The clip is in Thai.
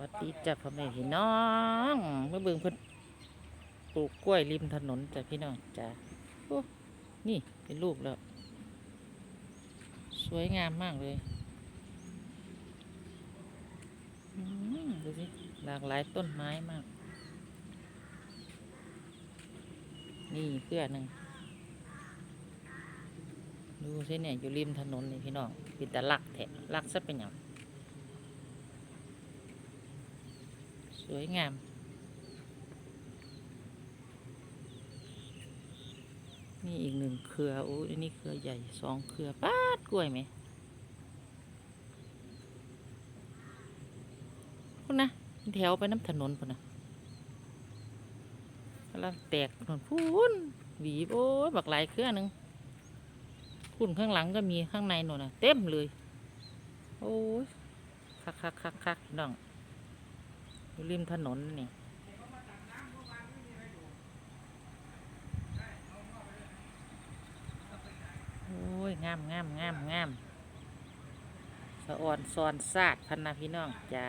วัสดีจ้ะพ่อแม่พี่น้องเมาเบิ่งเพิ่นปลูกกล้วยริมถนนจ้ะพี่น้องจ้ะโอ้นี่เป็นลูกแล้ว สวยงามมากเลยดูสิหลากหลายต้นไม้มาก นี่เพื่อหนึ่งดูสิเนี่ยอยู่ริมถนนนี่พี่น้องเป็นตะลักแทะลักซะเป็นอย่าง สวยงาม นี่อีกหนึ่งเครือโอ้ยอันนี้เครือใหญ่สองเครือป้าดกล้วยไหมคุณนะแถวไปน้ำถนนพุ่นนะกำลังแตกถนนพูนหวีโอ้ยบักหลายเครือหนึ่งพุ่นข้างหลังก็มีข้างในหนูนะเต็มเลย โอ้ยคักคักคักคักน้อง อยู่ริมถนนนี่โอ้ยงามงามงามงามสะอ่อนซอนซาดพันนะพี่น้องจ้า